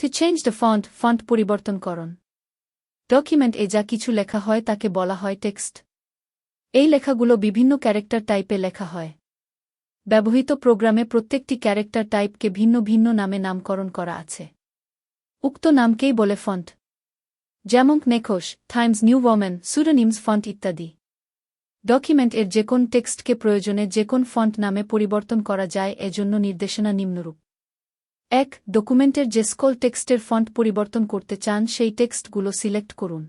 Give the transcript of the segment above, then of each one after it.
To change the font font পরিবর্তন করণ document এ যা কিছু লেখা হয় তাকে বলা হয় টেক্সট এই লেখাগুলো বিভিন্ন ক্যারেক্টার টাইপে লেখা হয়। ব্যবহৃত প্রোগ্রামে প্রত্যেকটি ক্যারেক্টার টাইপকে ভিন্ন ভিন্ন নামে নামকরণ করা আছে। উক্ত নামকেই বলে ফন্ট যেমন নেখোস টাইমস নিউ ওমেন সুরোনিমস ফন্ট ইত্যাদি। ডকুমেন্ট এর যে কোন টেক্সটকে প্রয়োজনে যে কোন ফন্ট নামে পরিবর্তন করা যায়, এজন্য নির্দেশনা নিম্নরূপ। এক ডকুমেন্টের যে স্কল টেক্সটের ফন্ট পরিবর্তন করতে চান, সেই টেক্সটগুলো সিলেক্ট করুন।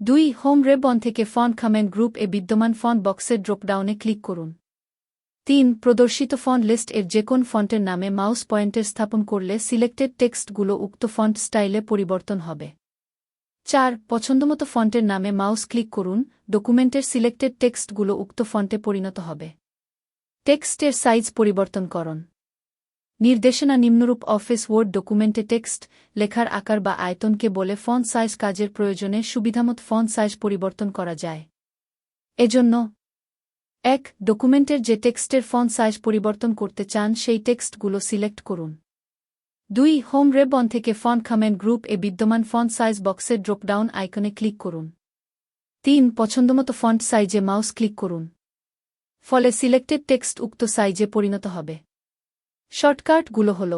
দুই হোম রেবন থেকে ফন্ট কমেন্ট গ্রুপ এ বিদ্যমান ফন্ট বক্সের ড্রপডাউনে ক্লিক করুন। তিন, প্রদর্শিত ফন্ট লিস্ট এর যে কোন ফন্টের নামে মাউস পয়েন্টার স্থাপন করলে সিলেক্টেড টেক্সটগুলো উক্ত ফন্ট স্টাইলে পরিবর্তন হবে। চার, পছন্দমতো ফন্টের নামে মাউস ক্লিক করুন ডকুমেন্টের সিলেক্টেড টেক্সটগুলো উক্ত ফন্টে পরিণত হবে। টেক্সটের সাইজ পরিবর্তন করুন নির্দেশনা নিম্নরূপ অফিস ওয়ার্ড ডকুমেন্টে টেক্সট লেখার আকার বা আয়তনকে বলে ফন্ট সাইজ কাজের প্রয়োজনে সুবিধামত ফন্ট সাইজ পরিবর্তন করা যায়। এজন্য, এক ডকুমেন্টের যে টেক্সটের ফন্ট সাইজ পরিবর্তন করতে চান, সেই টেক্সটগুলো সিলেক্ট করুন। দুই হোম রেবন থেকে ফন্ট কমেন্ট গ্রুপ এ বিদ্যমান ফন্ট সাইজ বক্সের ড্রপডাউন আইকনে ক্লিক করুন। তিন, পছন্দমতো ফন্ট সাইজে মাউস ক্লিক করুন। ফলে সিলেক্টেড টেক্সট উক্ত সাইজে পরিণত হবে। শর্টকাটগুলো হল